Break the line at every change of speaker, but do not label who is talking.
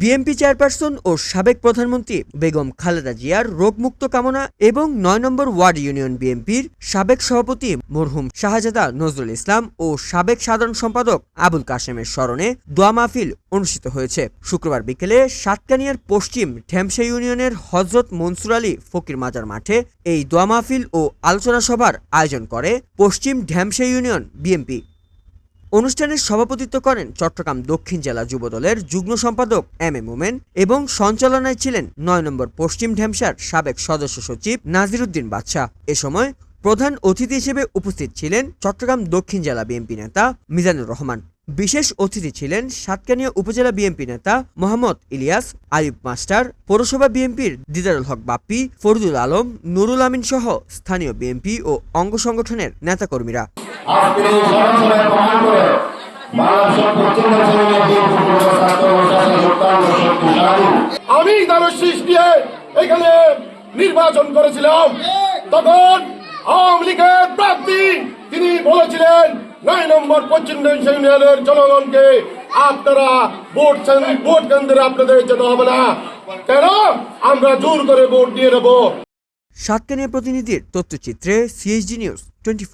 BNP chairperson ও সাবেক প্রধানমন্ত্রী বেগম খালেদা জিয়ার রোগমুক্ত কামনা এবং নয় নম্বর ওয়ার্ড ইউনিয়ন বিএনপির সাবেক সভাপতি মরহুম শাহজাদা নজরুল ইসলাম ও সাবেক সাধারণ সম্পাদক আবুল কাশেমের স্মরণে দোয়া মাহফিল অনুষ্ঠিত হয়েছে। শুক্রবার বিকেলে সাতকানিয়ার পশ্চিম ঢেমসা ইউনিয়নের হজরত মনসুর আলী ফকির মাজার মাঠে এই দোয়া মাহফিল ও আলোচনা সভার আয়োজন করে পশ্চিম ঢেমসা ইউনিয়ন বিএনপি। অনুষ্ঠানের সভাপতিত্ব করেন চট্টগ্রাম দক্ষিণ জেলা যুবদলের যুগ্ম সম্পাদক এম এ মোমেন এবং সঞ্চালনায় ছিলেন নয় নম্বর পশ্চিম ঢেমসার সাবেক সদস্য সচিব নাজিরুদ্দিন বাদশাহ। এ সময় প্রধান অতিথি হিসেবে উপস্থিত ছিলেন চট্টগ্রাম দক্ষিণ জেলা বিএনপি নেতা মিজানুর রহমান। বিশেষ অতিথি ছিলেন সাতকানিয়া উপজেলা বিএনপি নেতা মোহাম্মদ ইলিয়াস আইব মাস্টার, পৌরসভা বিএনপির দিদারুল হক বাপ্পি, ফরদুল আলম, নুরুল আমিন সহ স্থানীয় বিএনপি ও অঙ্গ সংগঠনের নেতাকর্মীরা।
আজকে এই সরাসরি প্রমাণ করে
আমি শীষ দিয়ে এখানে নির্বাচন করেছিলাম। তখন আওয়ামী লীগের প্রার্থী তিনি বলেছিলেন নয় নম্বর পশ্চিম ইউনিয়নের জনগণকে আপনারা ভোট কেন্দ্র- ভোট কেন্দ্রে আপনাদের যেতে হবে না। কেন? আমরা জোর করে ভোট দিয়ে নেব।
সাতকানিয়া প্রতিনিধির তথ্যচিত্রে সিএইচডি নিউজ টোয়েন্টি